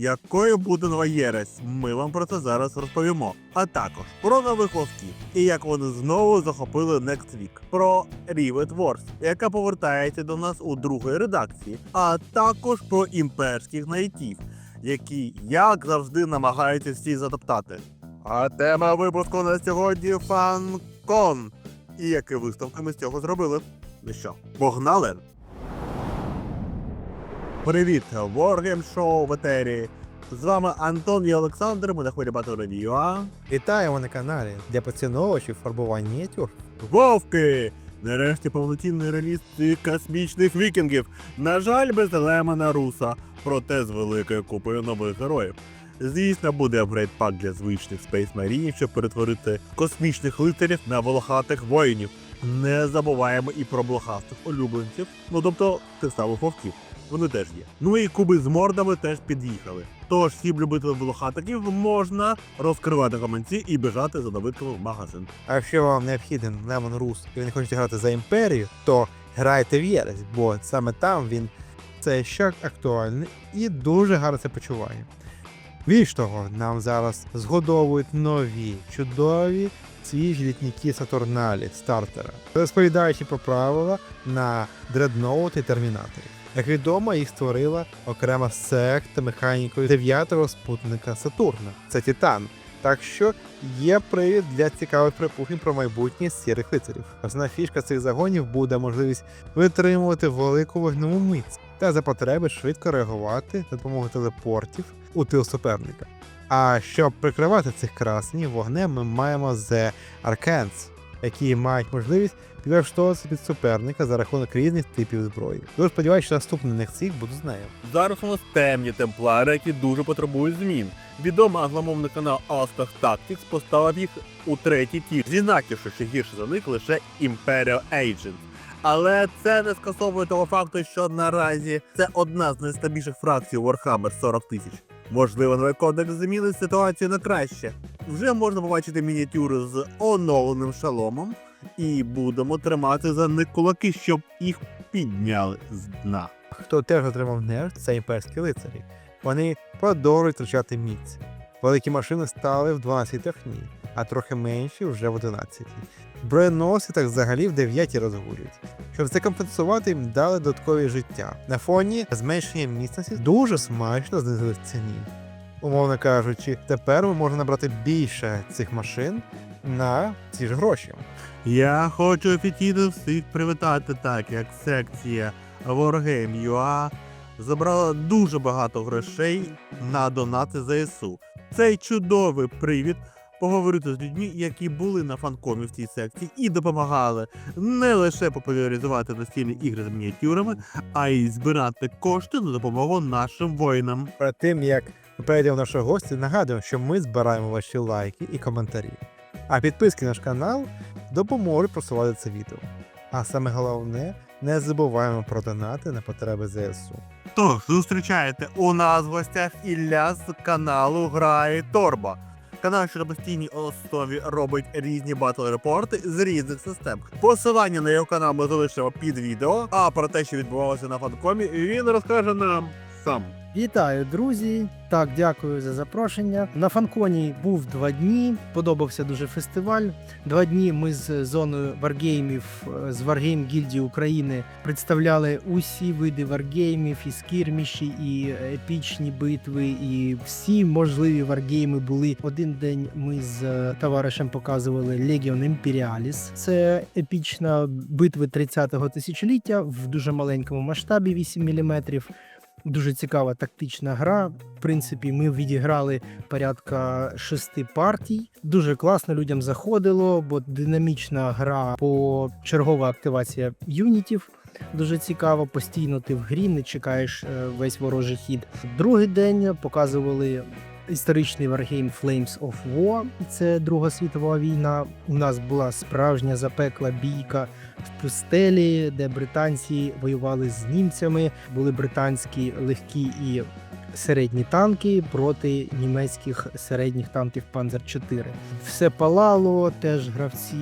якою буде нова єресь, ми вам про це зараз розповімо. А також про нових вовків і як вони знову захопили Next Week, про Rivet Wars, яка повертається до нас у другої редакції, а також про імперських найтів, які, як завжди, намагаються всі затоптати. А тема випуску на сьогодні фанкон. І які виставки ми з цього зробили? Ну що, погнали? Привіт, Wargame Show в етері. З вами Антон і Олександр, ми на хвилі Battle Вітаємо на каналі для поціновувачів фарбувань мініатюр. Вовки! Нарешті повноцінний реліз цих космічних вікінгів. На жаль, без Лемона Руса, проте з великою купою нових героїв. Звісно, буде апгрейд пак для звичних Space Marine, щоб перетворити космічних лицарів на волохатих воїнів. Не забуваємо і про блохастих улюбленців, ну тобто тих самих вовків. Вони теж є. Ну і куби з мордами теж під'їхали. Тож всім любителям волохатиків можна розкривати гаманці і біжати за новинками в магазин. А якщо вам необхіден Лемон Рус і ви не хочете грати за імперію, то грайте в Єресь, бо саме там він це ще актуальний і дуже гарно це почуває. Більш того, нам зараз згодовують нові чудові свіжі літніки Сатурналі стартера, розповідаючи про правила на дредноути і термінаторі. Як відомо, їх створила окрема секта механікою дев'ятого спутника Сатурна. Це Титан. Так що є привід для цікавих припущень про майбутнє сірих лицарів. Основна фішка цих загонів буде можливість витримувати велику вогневу мить та за потреби швидко реагувати за допомогою телепортів у тил суперника. А щоб прикривати цих красенів вогнем, ми маємо The Arcans, які мають можливість підлаштовуватися під суперника за рахунок різних типів зброї. Дуже сподіваюся, що наступний них цих буде з. Зараз у нас темні темплари, які дуже потребують змін. Відомий англомовний канал Aspect Tactics поставив їх у третій тір, зізнаківши, що гірше за них лише Imperial Agents. Але це не скасовує того факту, що наразі це одна з найстабільших фракцій Warhammer 40 тисяч. Можливо, новий кодекс змінить ситуацію на краще. Вже можна побачити мініатюри з оновленим шаломом, і будемо тримати за них кулаки, щоб їх підняли з дна. Хто теж отримав нерв, це імперські лицарі. Вони продовжують втрачати міць. Великі машини стали в 12 техні, а трохи менші вже в 11. Броненоси так взагалі в 9 розгулюють. Щоб це компенсувати, їм дали додаткові життя. На фоні зменшення міцності дуже смачно знизили ціні. Умовно кажучи, тепер ми можемо набрати більше цих машин на ці ж гроші. Я хочу офіційно всіх привітати, так як секція Wargame.ua забрала дуже багато грошей на донати ЗСУ. Цей чудовий привід поговорити з людьми, які були на фанкомі в цій секції і допомагали не лише популяризувати настільні ігри з мініатюрами, а й збирати кошти на допомогу нашим воїнам. Перед тим як ми нашого гостя, нагадуємо, що ми збираємо ваші лайки і коментарі. А підписки на наш канал допоможуть просувати це відео. А саме головне, не забуваємо про донати на потреби ЗСУ. Тож, зустрічаєте у нас в гостях Ілля з каналу Грає Торба. Канал, що на постійній основі робить різні батл-репорти з різних систем. Посилання на його канал ми залишимо під відео, а про те, що відбувалося на фанкомі, він розкаже нам сам. Вітаю, друзі! Так, дякую за запрошення. На фанконі був два дні. Подобався дуже фестиваль. Два дні ми з зоною варгеймів е, з Варгейм Гільдії України представляли усі види варгеймів, і скірміші, і епічні битви, і всі можливі варгейми були. Один день ми з е, товаришем показували Legion Imperialis. Це епічна битва 30-го тисячоліття в дуже маленькому масштабі 8 мм. Дуже цікава тактична гра. В принципі, ми відіграли порядка шести партій. Дуже класно людям заходило, бо динамічна гра по чергова активація юнітів. Дуже цікаво, постійно ти в грі, не чекаєш е, весь ворожий хід. Другий день показували історичний варгейм Flames of War. Це Друга світова війна. У нас була справжня запекла бійка в пустелі, де британці воювали з німцями. Були британські легкі і середні танки проти німецьких середніх танків Panzer 4. Все палало, теж гравці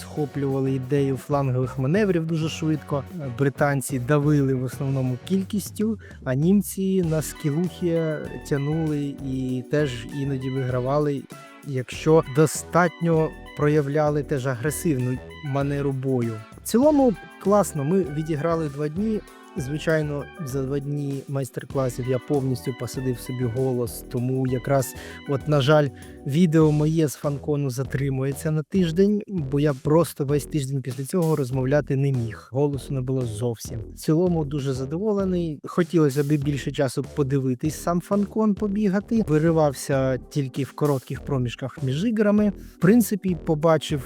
схоплювали ідею флангових маневрів дуже швидко. Британці давили в основному кількістю, а німці на скілухі тянули і теж іноді вигравали, якщо достатньо проявляли теж агресивну манеру бою. В цілому класно. Ми відіграли два дні. Звичайно, за два дні майстер-класів я повністю посадив собі голос, тому якраз, от, на жаль, відео моє з фанкону затримується на тиждень, бо я просто весь тиждень після цього розмовляти не міг. Голосу не було зовсім. В цілому дуже задоволений. Хотілося б більше часу подивитись сам фанкон, побігати. Виривався тільки в коротких проміжках між іграми. В принципі, побачив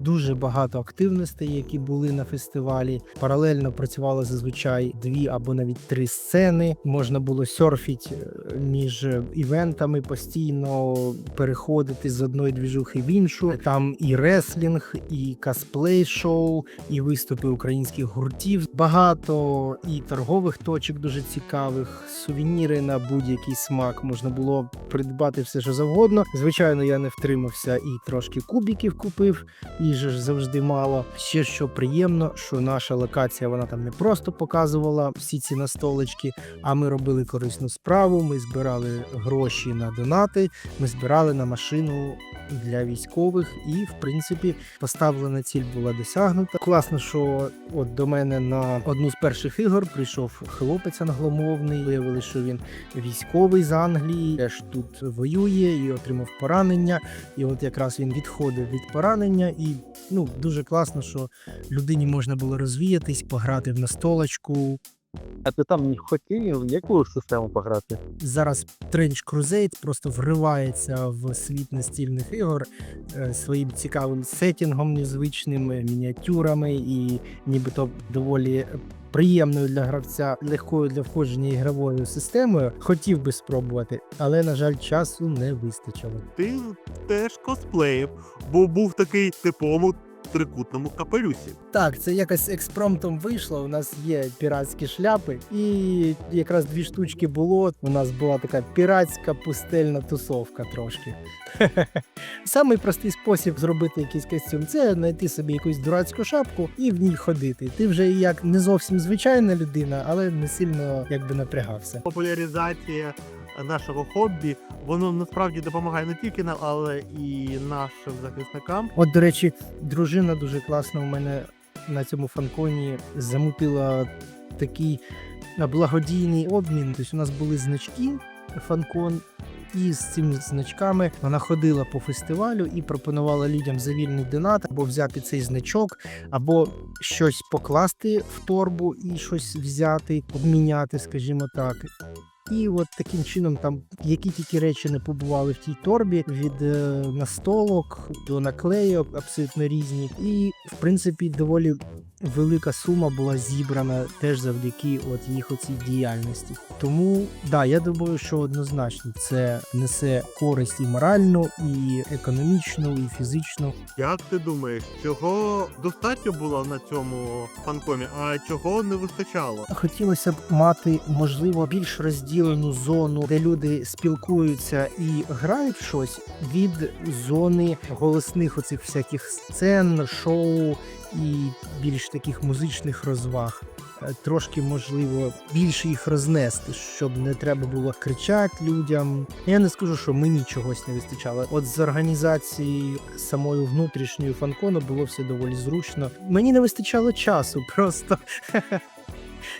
дуже багато активностей, які були на фестивалі. Паралельно працювали зазвичай дві або навіть три сцени. Можна було серфіть е, між івентами, постійно переходити з одної двіжухи в іншу. Там і реслінг, і косплей шоу, і виступи українських гуртів. Багато і торгових точок дуже цікавих, сувеніри на будь-який смак. Можна було придбати все, що завгодно. Звичайно, я не втримався і трошки кубіків купив. Їжі ж завжди мало. Ще що приємно, що наша локація вона там не просто показувала всі ці настолочки, а ми робили корисну справу. Ми збирали гроші на донати, ми збирали на машину для військових, і в принципі поставлена ціль була досягнута. Класно, що от до мене на одну з перших ігор прийшов хлопець англомовний. Виявили, що він військовий з Англії, теж тут воює і отримав поранення. І от якраз він відходив від поранення, і ну дуже класно, що людині можна було розвіятись, пограти в настолочку. А ти там не хотів яку систему пограти? Зараз Trench Crusade просто вривається в світ настільних ігор е, своїм цікавим сетінгом, незвичним е, мініатюрами і нібито доволі приємною для гравця, легкою для входження ігровою системою. Хотів би спробувати, але на жаль, часу не вистачило. Ти теж косплеїв, бо був такий в типовому трикутному капелюсі. Так, це якось експромтом вийшло. У нас є піратські шляпи, і якраз дві штучки було. У нас була така піратська пустельна тусовка трошки. Самий простий спосіб зробити якийсь костюм це знайти собі якусь дурацьку шапку і в ній ходити. Ти вже як не зовсім звичайна людина, але не сильно якби напрягався. Популяризація нашого хобі, воно насправді допомагає не тільки нам, але і нашим захисникам. От, до речі, дружина дуже класно у мене на цьому фанконі замутила такий благодійний обмін. Тобто у нас були значки фанкон. І з цими значками вона ходила по фестивалю і пропонувала людям за вільний донат або взяти цей значок, або щось покласти в торбу і щось взяти, обміняти, скажімо так. І от таким чином, там які тільки речі не побували в тій торбі, від е, настолок до наклейок абсолютно різні. І в принципі доволі велика сума була зібрана теж завдяки от їх оцій діяльності. Тому да, я думаю, що однозначно це несе користь і моральну, і економічну, і фізичну. Як ти думаєш, чого достатньо було на цьому фанкомі, а чого не вистачало? Хотілося б мати можливо більш розділену зону, де люди спілкуються і грають щось від зони голосних оцих всяких сцен, шоу і більш таких музичних розваг. Е, Трошки можливо більше їх рознести, щоб не треба було кричати людям. Я не скажу, що мені чогось не вистачало. От з організацією самою внутрішньою фанкону було все доволі зручно. Мені не вистачало часу, просто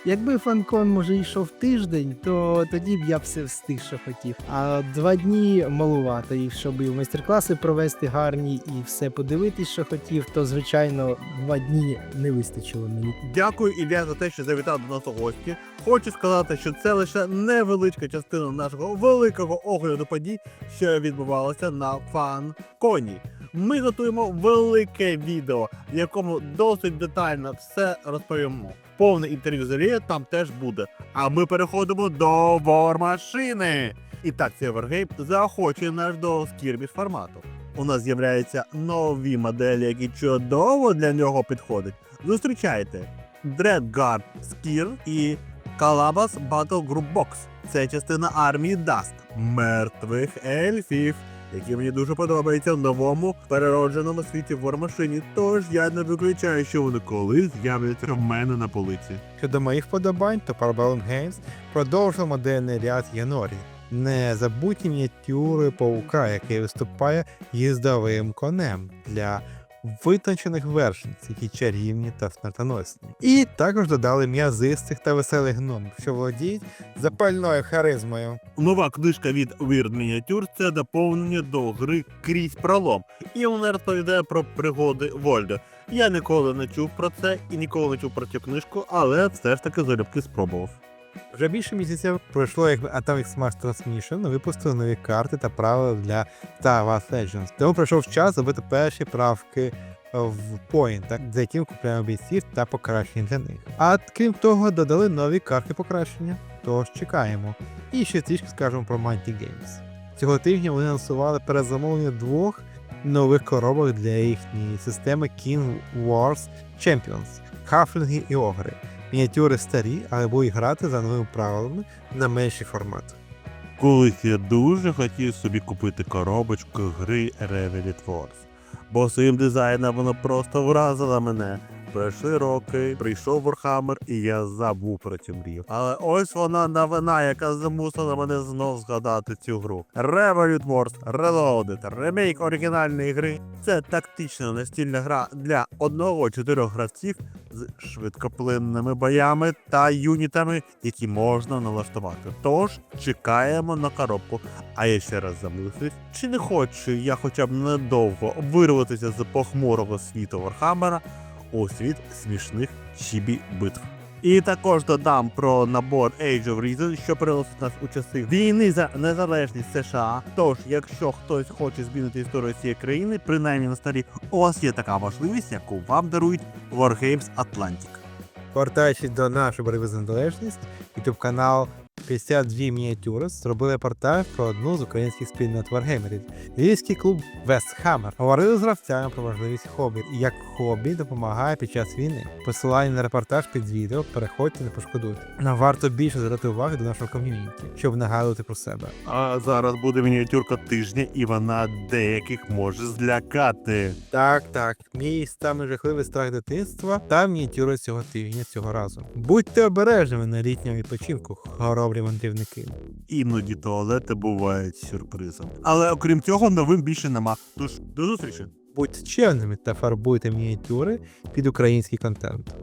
Якби фанкон може йшов тиждень, то тоді б я все встиг, що хотів. А два дні малувато, і щоб і майстер-класи провести гарні, і все подивитись, що хотів, то звичайно два дні не вистачило мені. Дякую, Ілля, за те, що завітав до нас у гості. Хочу сказати, що це лише невеличка частина нашого великого огляду подій, що відбувалося на фан-коні. Ми готуємо велике відео, в якому досить детально все розповімо. Повне інтерв'ю з Ілією там теж буде. А ми переходимо до вормашини. І так, цей варгейм заохочує наш до скірбіш формату. У нас з'являються нові моделі, які чудово для нього підходять. Зустрічайте Dreadguard Skir і Калабас Battle Group Box. Це частина армії Даст. Мертвих ельфів. Які мені дуже подобаються в новому переродженому світі Вормашині, тож я не виключаю, що вони колись з'являться в мене на полиці. Щодо моїх вподобань, то Parabellum Games продовжив модельний ряд Янорі. Незабутні мініатюри паука, який виступає їздовим конем для витончених вершниць, які чарівні та смертоносні. І також додали м'язистих та веселих гномів, що володіють запальною харизмою. Нова книжка від Weird Miniature – це доповнення до гри крізь пролом, і вона розповідає про пригоди Вольда. Я ніколи не чув про це і ніколи не чув про цю книжку, але все ж таки залюбки спробував. Вже більше місяців пройшло, як Atomic Smash Transmission випустили нові карти та правила для Star Wars Legends. Тому прийшов час зробити перші правки в поінтах, за яким купуємо бійців та покращення для них. А крім того, додали нові карти покращення. Тож чекаємо. І ще трішки скажемо про Mighty Games. Цього тижня вони анонсували перезамовлення двох нових коробок для їхньої системи King Wars Champions Хафлінги і Огри. Мініатюри старі, але будуть грати за новими правилами на менший формат. Колись я дуже хотів собі купити коробочку гри Revelit Wars, бо своїм дизайном воно просто вразило мене. Пройшли роки, прийшов Warhammer, і я забув про цю мрію. Але ось вона новина, яка змусила мене знов згадати цю гру. Revolut Wars Reloaded, ремейк оригінальної гри. Це тактична настільна гра для одного-чотирьох гравців з швидкоплинними боями та юнітами, які можна налаштувати. Тож чекаємо на коробку. А я ще раз замислився, чи не хочу я хоча б недовго вирватися з похмурого світу Вархаммера у світ смішних чібі битв. І також додам про набор Age of Reason, що переносить нас у часи війни за незалежність США. Тож, якщо хтось хоче змінити історію цієї країни, принаймні на столі, у вас є така можливість, яку вам дарують Wargames Atlantic. Повертаючись до нашої боротьби за незалежність, YouTube канал 52 мініатюри зробили репортаж про одну з українських спільнот варгеймерів львівський клуб Вестхаммер. Говорили з гравцями про важливість хобі і як хобі допомагає під час війни. Посилання на репортаж під відео переходьте, не пошкодуйте. Нам варто більше звертати уваги до нашого ком'юніті, щоб нагадувати про себе. А зараз буде мініатюрка тижня, і вона деяких може злякати. Так, так, мій самий жахливий страх дитинства та мініатюра цього тижня цього разу. Будьте обережними на літньому відпочинку, хоробрі мандрівники. Іноді туалети бувають сюрпризом. Але окрім цього, новин більше нема. Тож до зустрічі! Будьте чемними та фарбуйте мініатюри під український контент.